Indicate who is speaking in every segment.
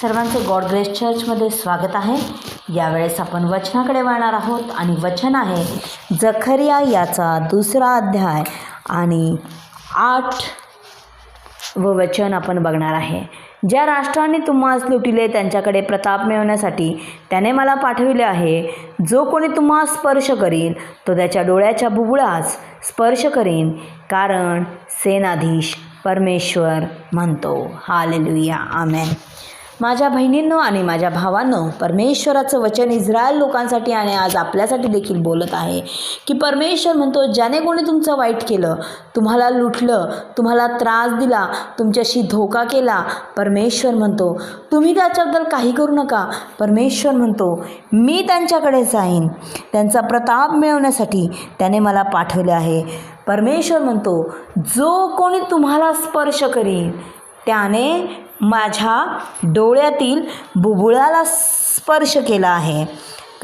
Speaker 1: सर्वांचे God grace चर्चमध्ये स्वागत आहे. यावेळेस आपण वचनाकडे वळणार आहोत आणि वचन आहे जखरिया याचा दुसरा अध्याय आणि आठ व वचन आपण बघणार आहे. ज्या राष्ट्रांनी तुम्हास लुटिले त्यांच्याकडे प्रताप मिळवण्यासाठी त्याने मला पाठविले आहे. जो कोणी तुम्हास स्पर्श करील तो त्याच्या डोळ्याच्या बुबुळास स्पर्श करीन कारण सेनाधीश परमेश्वर म्हणतो. हालेलुया. आमेन. माझ्या बहिणींनो आणि माझ्या भावांनो परमेश्वराचं वचन इस्रायल लोकांसाठी आणि आज आपल्यासाठी देखील बोलत आहे की परमेश्वर म्हणतो ज्याने कोणी तुमचं वाईट केलं तुम्हाला लुटलं तुम्हाला त्रास दिला तुमच्याशी धोका केला परमेश्वर म्हणतो तुम्ही त्याच्याबद्दल काही करू नका. परमेश्वर म्हणतो मी त्यांच्याकडे जाईन. त्यांचा प्रताप मिळवण्यासाठी त्याने मला पाठवले आहे. परमेश्वर म्हणतो जो कोणी तुम्हाला स्पर्श करील त्याने माझ्या डोळ्यातील बुबुळाला स्पर्श केला आहे.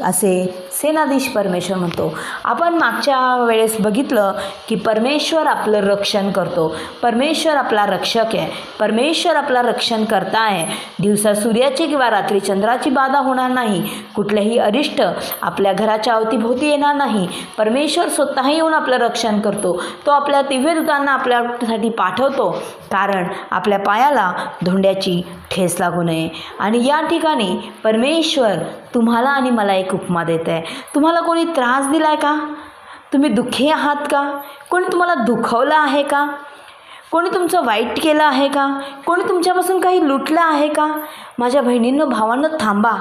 Speaker 1: असे सेनाधीश परमेश्वर म्हणतो. आपण मागच्या वेळेस बघितलं की परमेश्वर आपलं रक्षण करतो. परमेश्वर आपला रक्षक आहे. परमेश्वर आपला रक्षण करता आहे. दिवसा सूर्याची किंवा रात्री चंद्राची बाधा होणार नाही. कुठलेही अरिष्ट आपल्या घराच्या अवतीभोवती येणार नाही. परमेश्वर स्वतः येऊन आपलं रक्षण करतो. तो आपल्या दिव्यदूतांना आपल्यासाठी पाठवतो. कारण आपल्या पायाला धोंड्याची ठेस लागू नये. आणि या ठिकाणी परमेश्वर तुम्हाला आणि मला एक उपमा देत आहे तुम्हाला कोणी त्रास दिला आहे का? तुम्ही दुःखी आहात का? कोणी तुम्हाला दुखवलं आहे का? कोणी तुमचं वाईट केलं आहे का? कोणी तुमच्यापासून काही लुटलं आहे का? माझ्या बहिणींनो भावांनो थांबा.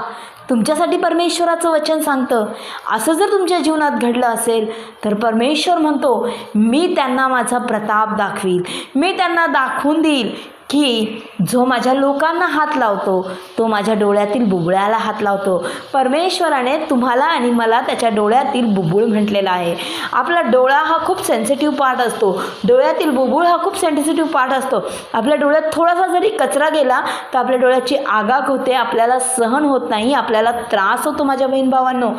Speaker 1: तुमच्यासाठी परमेश्वराचं वचन सांगतं. असं जर तुमच्या जीवनात घडलं असेल तर परमेश्वर म्हणतो मी त्यांना माझा प्रताप दाखवील. मी त्यांना दाखवून देईल. की जो माझ्या लोकांना हात लावतो तो माझ्या डोळ्यातील बुबुळ्याला हात लावतो. परमेश्वराने तुम्हाला आणि मला त्याच्या डोळ्यातील बुबुळ म्हटलेला आहे. आपला डोळा हा खूप सेन्सिटिव्ह पार्ट असतो. डोळ्यातील बुबुळ हा खूप सेन्सिटिव्ह पार्ट असतो. आपल्या डोळ्यात थोडासा जरी कचरा गेला तर आपल्या डोळ्याची आगाग होते आपल्याला सहन होत नाही आपल्याला त्रास होतो माझ्या बहीण भावांनो.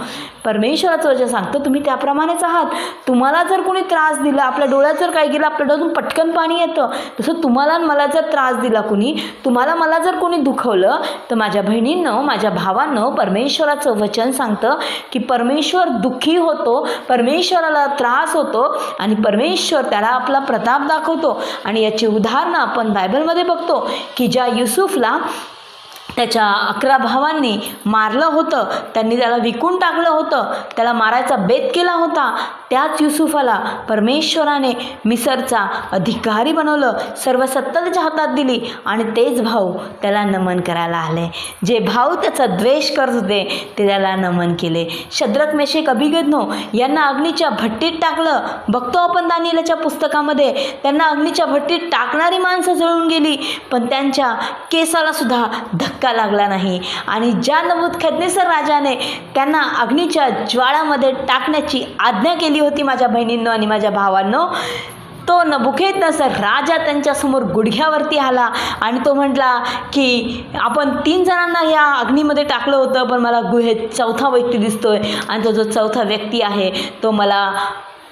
Speaker 1: परमेश्वराचं वचन सांगतो तुम्ही त्याप्रमाणेच आहात. तुम्हाला जर कोणी त्रास दिला आपल्या डोळ्यात जर काय गेलं आपल्या डोळ्यातून पटकन पाणी येतं. तसं तुम्हाला आणि मला जर त्रास दिला कुणी तुम्हाला मला जर कोणी दुखवलं तर माझ्या बहिणींनं माझ्या भावानं परमेश्वराचं वचन सांगतं की परमेश्वर दुःखी होतो परमेश्वराला त्रास होतो आणि परमेश्वर त्याला आपला प्रताप दाखवतो. आणि याची उदाहरणं आपण बायबलमध्ये बघतो की ज्या युसुफला त्याच्या अकरा भावांनी मारलं होतं त्यांनी त्याला विकून टाकलं होतं त्याला मारायचा बेत केला होता त्याच युसुफाला परमेश्वराने मिसरचा अधिकारी बनवलं सर्व सत्ता त्याच्या हातात दिली आणि तेच भाऊ त्याला नमन करायला आले. जे भाऊ त्याचा द्वेष करत होते ते त्याला नमन केले. शद्रक मेशेक अभिगज्ञो यांना अग्नीच्या भट्टीत टाकलं. बघतो आपण दानिलाच्या पुस्तकामध्ये त्यांना अग्नीच्या भट्टीत टाकणारी माणसं जळून गेली पण त्यांच्या केसाला सुद्धा धक्का लागला नाही. आणि ज्या नमूद खदनेसर राजाने त्यांना अग्नीच्या ज्वाळामध्ये टाकण्याची आज्ञा केली होती माझ्या बहिणींनो आणि माझ्या भावांनो. तो नबुखेत नसर राजा त्यांच्यासमोर गुडघ्यावरती आला आणि तो म्हटला की आपण तीन जणांना ह्या अग्नीमध्ये टाकलं होतं पण मला गुहेत चौथा व्यक्ती दिसतोय आणि तो जो चौथा व्यक्ती आहे तो मला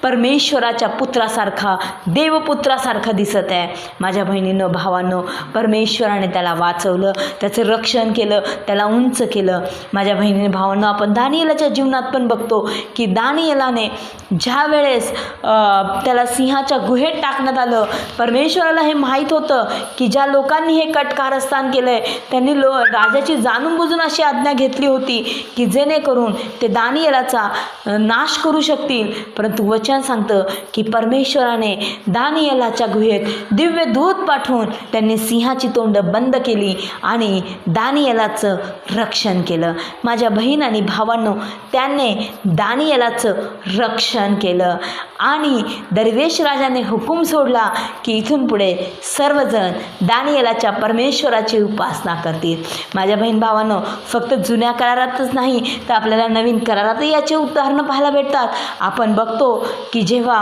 Speaker 1: परमेश्वराच्या पुत्रासारखा देवपुत्रासारखा दिसत आहे. माझ्या बहिणीनं भावानं परमेश्वराने त्याला वाचवलं त्याचं रक्षण केलं त्याला उंच केलं. माझ्या बहिणीने भावांनो आपण दानियलाच्या जीवनात पण बघतो की दानियलाने ज्या वेळेस त्याला सिंहाच्या गुहेत टाकण्यात आलं परमेश्वराला हे माहीत होतं की ज्या लोकांनी हे कटकारस्थान केलं आहे त्यांनी लो राजाची जाणून बुजून अशी आज्ञा घेतली होती की जेणेकरून ते दानियलाचा नाश करू शकतील. परंतु वचन सांगतं की परमेश्वराने दानियलाच्या गुहेत दिव्य दूत पाठवून त्यांनी सिंहाची तोंड बंद केली आणि दानियलाचं रक्षण केलं. माझ्या बहीण आणि भावांनो त्याने दानियलाचं रक्षण केलं. आणि दरवेश राजाने हुकूम सोडला की इथून पुढे सर्वजण दानियलाच्या परमेश्वराची उपासना करतील. माझ्या बहीण भावांनो फक्त जुन्या करारातच नाही तर आपल्याला नवीन करारातही याचे उदाहरणं पाहायला भेटतात. आपण बघतो की जेव्हा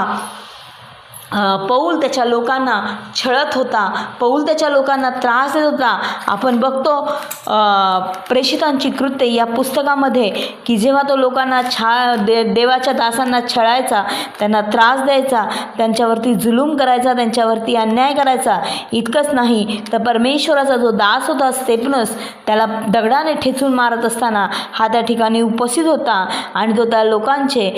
Speaker 1: पौल त्याच्या लोकांना छळत होता. पौल त्याच्या लोकांना त्रास देत होता. आपण बघतो प्रेषितांची कृत्य या पुस्तकामध्ये की जेव्हा तो लोकांना छा दे देवाच्या दासांना छळायचा त्यांना त्रास द्यायचा त्यांच्यावरती जुलूम करायचा त्यांच्यावरती अन्याय करायचा इतकंच नाही तर परमेश्वराचा जो दास होता स्टेपनस त्याला दगडाने ठेचून मारत असताना हा त्या ठिकाणी उपस्थित होता आणि तो त्या लोकांचे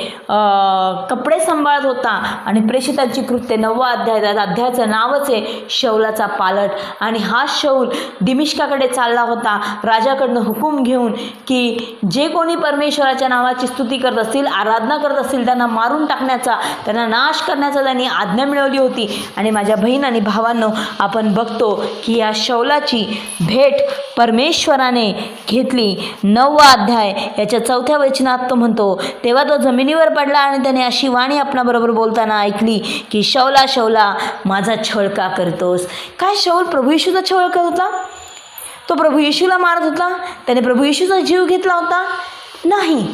Speaker 1: कपडे सांभाळत होता आणि प्रेषितांची ते नववा अध्याय त्या अध्यायाचं नावच आहे शौलाचा पालट. आणि हा शौल दिमिष्काकडे चालला होता. राजाकडनं हुकूम घेऊन की जे कोणी परमेश्वराच्या नावाची स्तुती करत असतील आराधना करत असतील त्यांना मारून टाकण्याचा त्यांना नाश करण्याचा त्यांनी आज्ञा मिळवली होती. आणि माझ्या बहीण आणि भावांनो आपण बघतो की या शौलाची भेट परमेश्वराने घेतली. नववा अध्याय याच्या चौथ्या वचनात तो म्हणतो तेव्हा तो जमिनीवर पडला आणि त्याने अशी वाणी आपणाबरोबर बोलताना ऐकली की शौला शौला माझा छळ का करतोस? काय शौल? प्रभू येशूचा छळ करत होता? तो प्रभू येशूला मारत होता? त्याने प्रभू येशूचा जीव घेतला होता? नाही.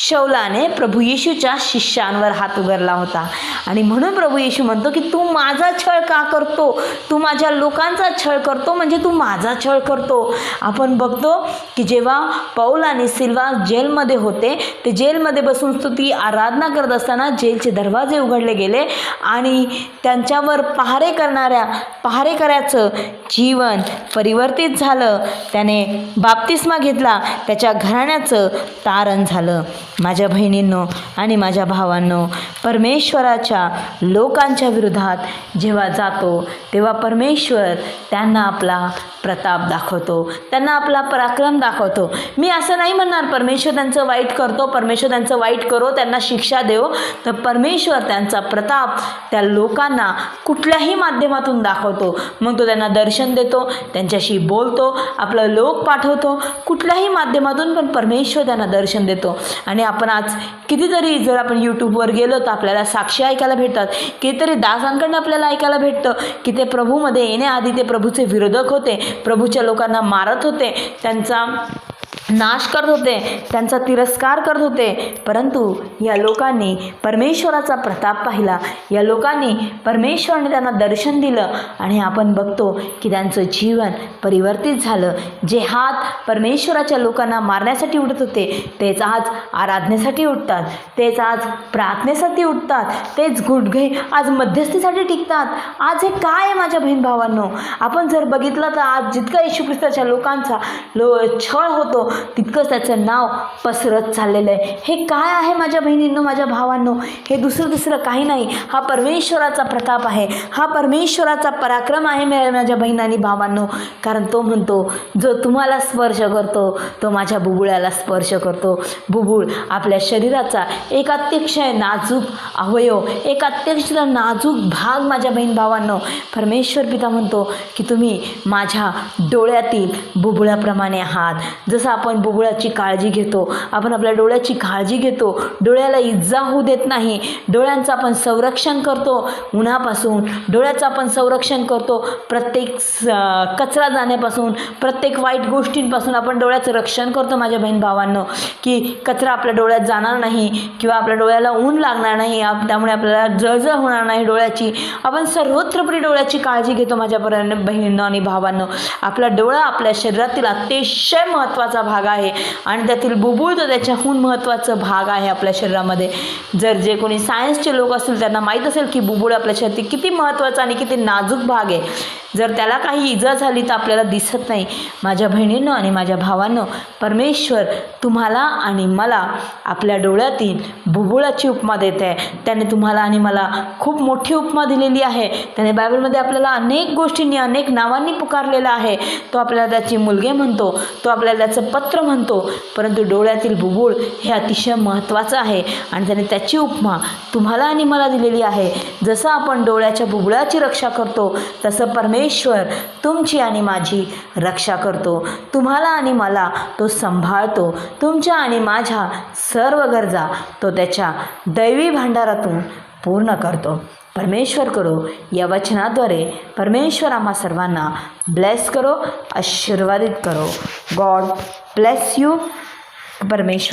Speaker 1: शौलाने प्रभू येशूच्या शिष्यांवर हात उघडला होता. आणि म्हणून प्रभू येशू म्हणतो की तू माझा छळ का करतो? तू माझ्या लोकांचा छळ करतो? म्हणजे तू माझा छळ करतो. आपण बघतो की जेव्हा पौल आणि सिल्वा जेलमध्ये होते ते जेलमध्ये बसून स्तुती आराधना करत असताना जेलचे दरवाजे उघडले गेले आणि त्यांच्यावर पहारे करणाऱ्या पहारेकऱ्याचं जीवन परिवर्तित झालं. त्याने बाप्तिस्मा घेतला त्याच्या घराण्याचं तारण झालं. माझ्या बहिणींनो आणि माझ्या भावांनो परमेश्वराच्या लोकांच्या विरोधात जेव्हा जातो तेव्हा परमेश्वर त्यांना आपला प्रताप दाखवतो त्यांना आपला पराक्रम दाखवतो. मी असं नाही म्हणणार परमेश्वर त्यांचं वाईट करतो परमेश्वर त्यांचं वाईट करो त्यांना शिक्षा देव तर परमेश्वर त्यांचा प्रताप त्या लोकांना कुठल्याही माध्यमातून दाखवतो. मग तो त्यांना दर्शन देतो त्यांच्याशी बोलतो आपलं लोक पाठवतो कुठल्याही माध्यमातून पण परमेश्वर त्यांना दर्शन देतो. आणि आपण आज कितीतरी जर आपण यूट्यूबवर गेलो तर आपल्याला साक्षी ऐकायला भेटतात. कितीतरी दासांकडनं आपल्याला ऐकायला भेटतं की ते प्रभूमध्ये येण्याआधी ते प्रभूचे विरोधक होते प्रभूच्या लोकांना मारत होते. त्यांचा नाश करत होते त्यांचा तिरस्कार करत होते. परंतु या लोकांनी परमेश्वराचा प्रताप पाहिला. या लोकांनी परमेश्वराने त्यांना दर्शन दिलं आणि आपण बघतो की त्यांचं जीवन परिवर्तित झालं. जे हात परमेश्वराच्या लोकांना मारण्यासाठी उठत होते तेच आज आराधनेसाठी उठतात तेच आज प्रार्थनेसाठी उठतात तेच गुडघे आज मध्यस्थीसाठी टिकतात. आज हे काय आहे माझ्या बहीण भावांनो? आपण जर बघितलं तर आज जितका येशू ख्रिस्ताच्या लोकांचा लो छळ होतो तितकंच त्याचं नाव पसरत चाललेलं आहे. हे काय आहे माझ्या बहिणींनो माझ्या भावांनो? हे दुसरं दुसरं काही नाही. हा परमेश्वराचा प्रताप आहे. हा परमेश्वराचा पराक्रम आहे माझ्या माझ्या आणि भावांनो. कारण तो म्हणतो जो तुम्हाला स्पर्श करतो तो माझ्या बुबुळ्याला स्पर्श करतो. बुबुळ आपल्या शरीराचा एक अत्यक्षय नाजूक अवयव. एक अत्यक्ष नाजूक भाग माझ्या बहीण भावांनो. परमेश्वर पिता म्हणतो की तुम्ही माझ्या डोळ्यातील बुबुळाप्रमाणे आहात. जसं आपण आपण बुबुळाची काळजी घेतो. आपण आपल्या डोळ्याची काळजी घेतो. डोळ्याला इजा होऊ देत नाही. डोळ्यांचं आपण संरक्षण करतो. उन्हापासून डोळ्याचं आपण संरक्षण करतो. प्रत्येक कचरा जाण्यापासून प्रत्येक वाईट गोष्टींपासून आपण डोळ्याचं रक्षण करतो माझ्या बहीण भावांनो. की कचरा आपल्या डोळ्यात जाणार नाही किंवा आपल्या डोळ्याला ऊन लागणार नाही. आप त्यामुळे आपल्याला जळजळ होणार नाही डोळ्याची. आपण सर्वत्रपरी डोळ्याची काळजी घेतो माझ्या पर्यंत बहिणींनो आणि भावांनो. आपला डोळा आपल्या शरीरातील अतिशय महत्त्वाचा भाग भाग आहे. आणि त्यातील बुबुळ तर त्याच्याहून महत्त्वाचं भाग आहे आपल्या शरीरामध्ये. जर जे कोणी सायन्सचे लोक असतील त्यांना माहीत असेल की बुबुळ आपल्या शरीरातील किती महत्त्वाचा आणि किती नाजूक भाग आहे. जर त्याला काही इजा झाली तर आपल्याला दिसत नाही. माझ्या बहिणीनं आणि माझ्या भावांनो परमेश्वर तुम्हाला आणि मला आपल्या डोळ्यातील बुबुळाची उपमा देत आहे. त्याने तुम्हाला आणि मला खूप मोठी उपमा दिलेली आहे. त्याने बायबलमध्ये आपल्याला अनेक गोष्टींनी अनेक नावांनी पुकारलेला आहे. तो आपल्याला त्याची मुलगे म्हणतो तो आपल्याला त्याचं पत्र म्हणतो परंतु डोळ्यातील बुबुळ हे अतिशय महत्त्वाचं आहे आणि त्याने त्याची उपमा तुम्हाला आणि मला दिलेली आहे. जसं आपण डोळ्याच्या बुबुळाची रक्षा करतो तसं परमेश्वर तुमची आणि माझी रक्षा करतो. तुम्हाला आणि मला तो सांभाळतो. तुमच्या आणि माझ्या सर्व गरजा तो त्याच्या दैवी भांडारातून पूर्ण करतो. परमेश्वर करो या वचनाद्वारे परमेश्वर आम्हा सर्वांना ब्लेस करो आशीर्वादित करो. गॉड ब्लेस यू परमेश्वर